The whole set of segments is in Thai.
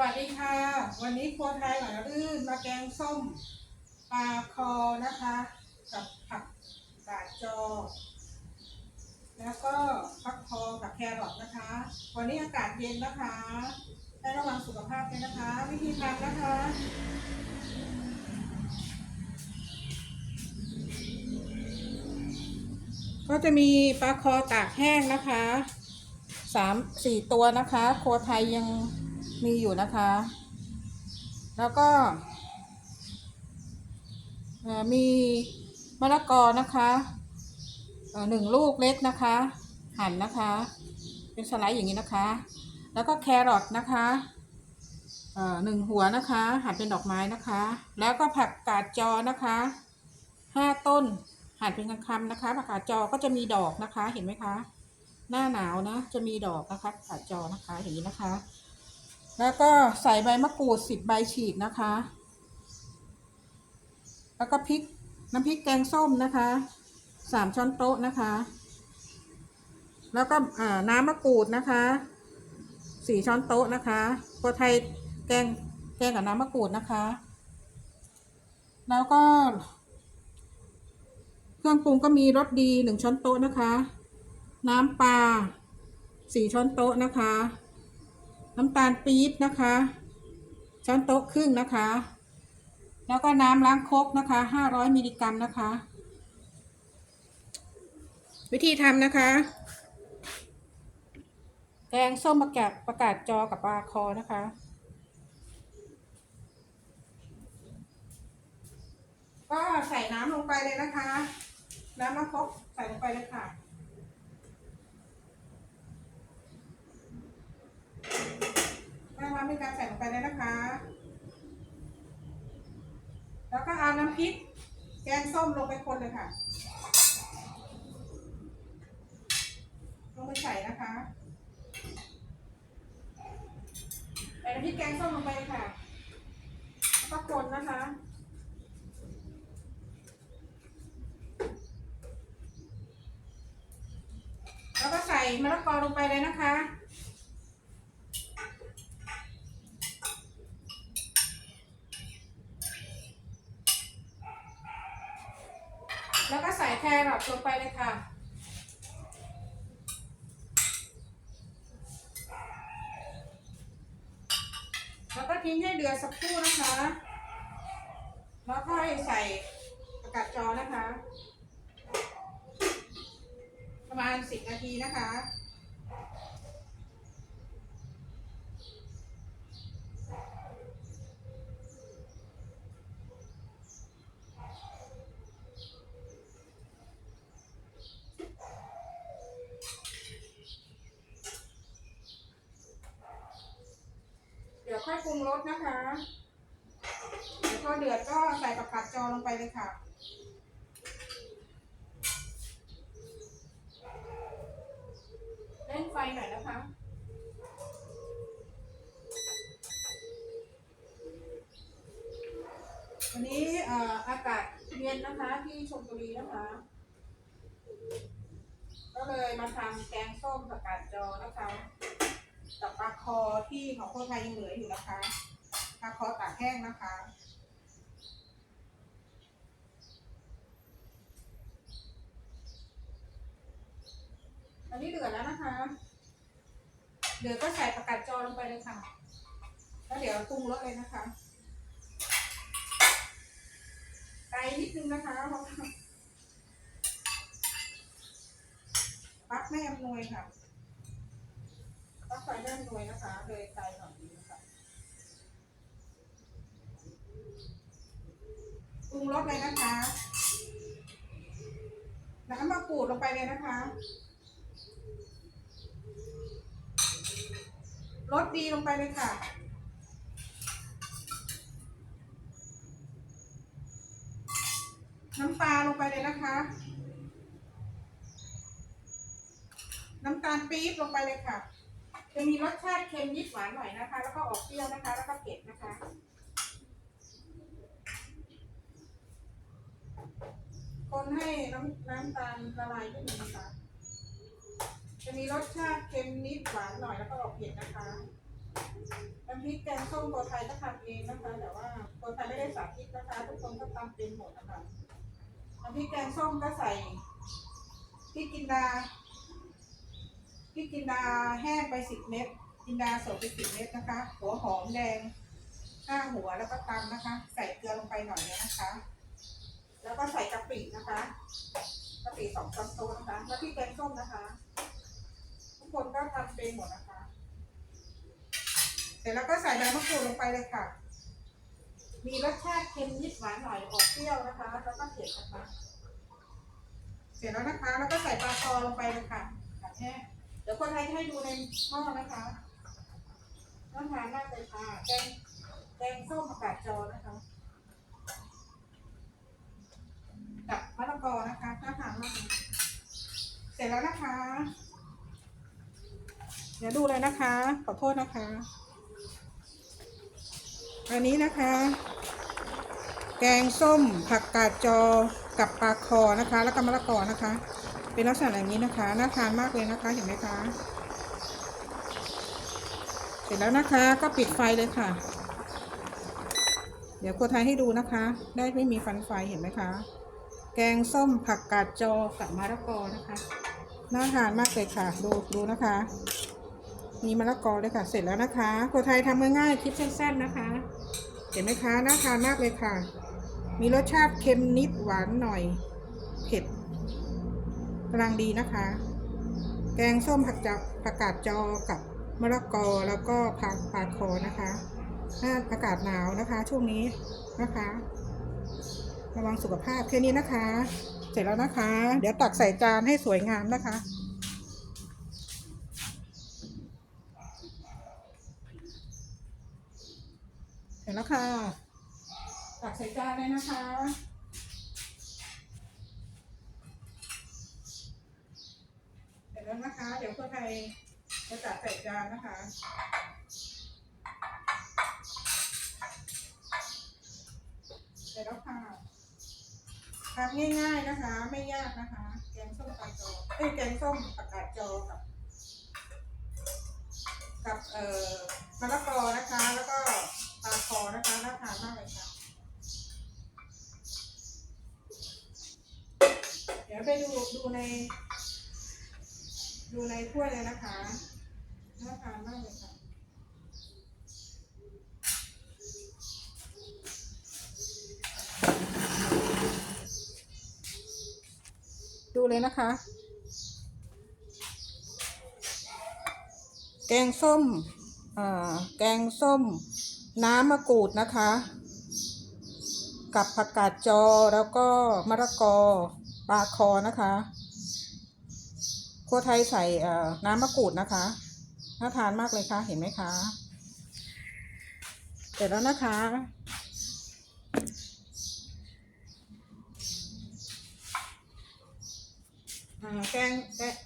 วัสดีค่ะ วันนี้ครัวไทยหน่อยลื่นมาแกงส้มปลาคอนะคะ กับผักกาดจอ แล้วก็ฟักทองกับแครอทนะคะ วันนี้อากาศเย็นนะคะให้ระวังสุขภาพด้วยนะคะ วิธีทำนะคะก็จะมีปลาคอตากแห้งนะคะสามสี่ตัวนะคะครัวไทยยัง มีอยู่นะคะ แล้วก็มีมะละกอนะคะหนึ่งลูกเล็กนะคะ หั่นนะคะ เป็นสไลด์อย่างนี้นะคะ แล้วก็แครอทนะคะหนึ่งหัวนะคะ หั่นเป็นดอกไม้นะคะ แล้วก็ผักกาดจอนะคะห้าต้นหั่นเป็นคำๆนะคะ ผักกาดจอก็จะมีดอกนะคะเห็นไหมคะ หน้าหนาวนะจะมีดอกนะคะผักกาดจอนะคะอย่างนี้นะคะ แล้วก็ใส่ใบมะกรูดสิบใบฉีกนะคะ แล้วก็พริกน้ำพริกแกงส้มนะคะสามช้อนโต๊ะนะคะ แล้วก็น้ำมะกรูดนะคะสี่ช้อนโต๊ะนะคะตัวไทยแกงแกงกับน้ำมะกรูดนะคะ แล้วก็ เครื่องปรุงก็มีรสดีหนึ่งช้อนโต๊ะนะคะ น้ำปลาสี่ช้อนโต๊ะนะคะ น้ำตาลปี๊บนะคะ ช้อนโต๊ะครึ่งนะคะ แล้วก็น้ำล้างครกนะคะห้าร้อยมิลลิกรัมนะคะ วิธีทำนะคะ แกงส้มประกาศประกาศจอกับปลาคอนะคะก็ใส่น้ำลงไปเลยนะคะ น้ำมะคกใส่ลงไปเลยค่ะ แม่ว่ามีการใส่ลงไปเลยนะคะ แล้วก็เอาน้ำพริก แกงส้มลงไปคนเลยค่ะ ลงไปใส่นะคะใส่น้ำพริกแกงส้มลงไปค่ะแล้วก็คนนะคะแล้วก็ใส่มะละกอลงไปเลยนะคะ แล้วก็ใส่แค รอทลงไปเลยค่ะ แล้วก็ทิ้งให้เดือดสักครู่นะคะ แล้วค่อยใส่ประกาศจอนะคะ ประมาณสิบนาทีนะคะ เดี๋ยวค่อยปรุงร สนะคะเดี๋ยวพอเดือดก็ใส่ผักกาดจอลงไปเลยค่ะเล่นไฟหน่อยนะคะวันนี้เอ่ออากาศเย็นนะคะที่ชลบุรีนะคะ ก็เลยมาทำแกงส้มผักกาดจอนะคะ กับปลาคอที่ของคนไทยยังเหลืออยู่นะคะปลาคอตากแห้งนะคะอันนี้เดือดแล้วนะคะเดือดก็ใส่ผักกาดจอลงไปเลยค่ะ แล้วเดี๋ยวปรุงรสเลยนะคะไกลนิดนึงนะคะเพราะปักไม่อำนวยค่ะ ปลั๊กไฟไม่อำนวยนะคะ เลยไกลหน่อยนึงค่ะปรุงรสเลยนะคะ น้ำมะกรูดลงไปเลยนะคะ รสดีลงไปเลยค่ะน้ำปลาลงไปเลยนะคะ น้ำตาลปี๊บลงไปเลยค่ะ จะมีรสชาติเค็มนิดหวานหน่อยนะคะ แล้วก็ออกเปรี้ยวนะคะ แล้วก็เผ็ดนะคะคนให้น้ำน้ำตาลละลายนิดนึงนะคะ จะมีรสชาติเค็มนิดหวานหน่อยแล้วก็ออกเผ็ดนะคะน้ำพริกแกงส้มโกไทยก็ทำเองนะคะ แต่ว่าโกไทยไม่ได้สาธิตนะคะ ทุกคนก็ทำเป็นหมดนะคะน้ำพริกแกงส้มก็ใส่พริกกินดา พริกกินดาแห้งไปสิบเม็ดกินดาสดไปสิบเม็ดนะคะ หัวหอมแดงห้าหัวแล้วก็ตำนะคะ ใส่เกลือลงไปหน่อยนะคะ แล้วก็ใส่กะปินะคะกะปิสองช้อนโต๊ะนะคะ แล้วพริกแกงส้มนะคะ ทุกคนก็ทำเป็นหมดนะคะ เสร็จแล้วก็ใส่ใบมะกรูดลงไปเลยค่ะ มีรสชาติเค็มนิดหวานหน่อยออกเปรี้ยวนะคะ แล้วก็เผ็ดนะคะ เสร็จแล้วนะคะ แล้วก็ใส่ปลาคอลงไปเลยค่ะแบบแห้ง ดี๋ยวคนไทยจะให้ดูในหม้อนะคะน่าทานมากเลยค่ะแกงแกงส้มผักกาดจอนะคะกับมะละกอนะคะน่าทานมากเลยเสร็จแล้วนะคะ เดี๋ยวดูเลยนะคะ ขอโทษนะคะ อันนี้นะคะ แกงส้มผักกาดจอกับปลาคอนะคะ แล้วก็มะละกอนะคะ เป็นลักษณะอย่างนี้นะคะน่าทานมากเลยนะคะเห็นไหมคะ เสร็จแล้วนะคะก็ปิดไฟเลยค่ะ เดี๋ยวโคไทยให้ดูนะคะ ได้ไม่มีฟันไฟเห็นไหมคะ แกงส้มผักกาดจอกับมะละกอนะคะน่าทานมากเลยค่ะดูดูนะคะ มีมะละกอเลยค่ะ เสร็จแล้วนะคะโคไทยทำง่ายๆคลิปสั้นๆนะคะ เห็นไหมคะน่าทานมากเลยค่ะ มีรสชาติเค็มนิดหวานหน่อย เผ็ด กำลังดีนะคะ แกงส้มผักจาผักกาดจอกับมะละกอแล้วก็ผักปลาคอนะคะถ้าอากาศหนาวนะคะ ช่วงนี้นะคะ ระวังสุขภาพแค่นี้นะคะ เสร็จแล้วนะคะ เดี๋ยวตักใส่จานให้สวยงามนะคะ เสร็จแล้วค่ะ ตักใส่จานเลยนะคะ เสร็จ แล้วนะคะ เดี๋ยวเพื่อใครจะตักใส่จานนะคะเสร็จแล้วค่ะทำง่ายๆนะคะ ไม่ยากนะคะ แกงส้มปลาจอเอ้ยแกงส้มผักกาดจอกับ กับเอ่อมะละกอนะคะ แล้วก็ปลาคอนะคะน่าทานมากเลยค่ะเดี๋ยวไปดูดูใน ดูในถ้วยเลยนะคะน่าทานมากเลยค่ะดูเลยนะคะ แกงส้มอ่าแกงส้ม น้ำมะกรูดนะคะ กับผักกาดจอแล้วก็มะละกอปลาคอนะคะ ครัวไทยใส่น้ำมะกรูดนะคะน่าทานมากเลยค่ะ เห็นไหมคะ เสร็จแล้วนะคะ แกง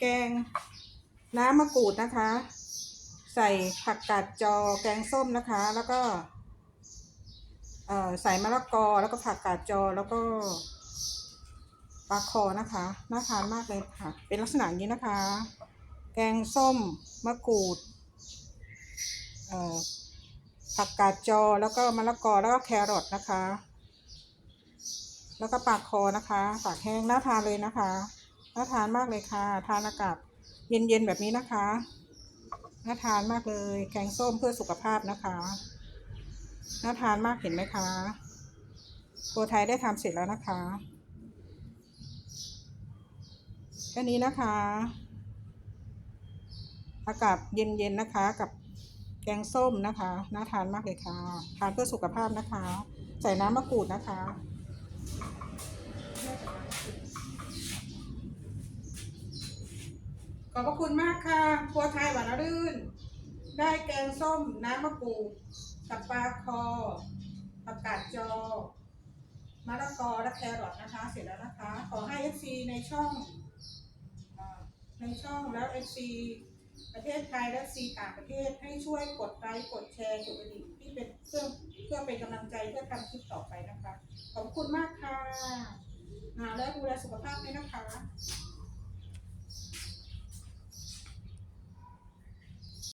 แกงน้ำมะกรูดนะคะ ใส่ผักกาดจอแกงส้มนะคะ แล้วก็ใส่มะละกอแล้วก็ผักกาดจอแล้วก็ ปลาคอนะคะน่าทานมากเลยค่ะ เป็นลักษณะนี้นะคะ แกงส้มมะกรูดผักกาดจอแล้วก็มะละกอแล้วก็แครอทนะคะ แล้วก็ปลาคอนะคะตากแห้งน่าทานเลยนะคะน่าทานมากเลยค่ะ ทานอากาศเย็นๆแบบนี้นะคะน่าทานมากเลย แกงส้มเพื่อสุขภาพนะคะน่าทานมากเห็นไหมคะโครัวไทยได้ทำเสร็จแล้วนะคะ แค่นี้นะคะ อากาศเย็นๆนะคะกับแกงส้มนะคะน่าทานมากเลยค่ะ ทานเพื่อสุขภาพนะคะ ใส่น้ำมะกรูดนะคะขอบพระคุณมากค่ะครัวไทยหวานรื่น ได้แกงส้มน้ำมะกรูดกับปลาคอผักกาดจอมะละกอและแครอทนะคะ เสร็จแล้วนะคะ ขอให้ FC ในช่อง ช่องแล้ว FC ประเทศไทยและ FC ต่างประเทศให้ช่วยกดไลค์กดแชร์กดกระดิ่งที่เป็นเพื่อเพื่อเป็นกำลังใจเพื่อทำคลิปต่อไปนะคะ ขอบคุณมากค่ะอ่าและดูแลสุขภาพด้วยนะคะ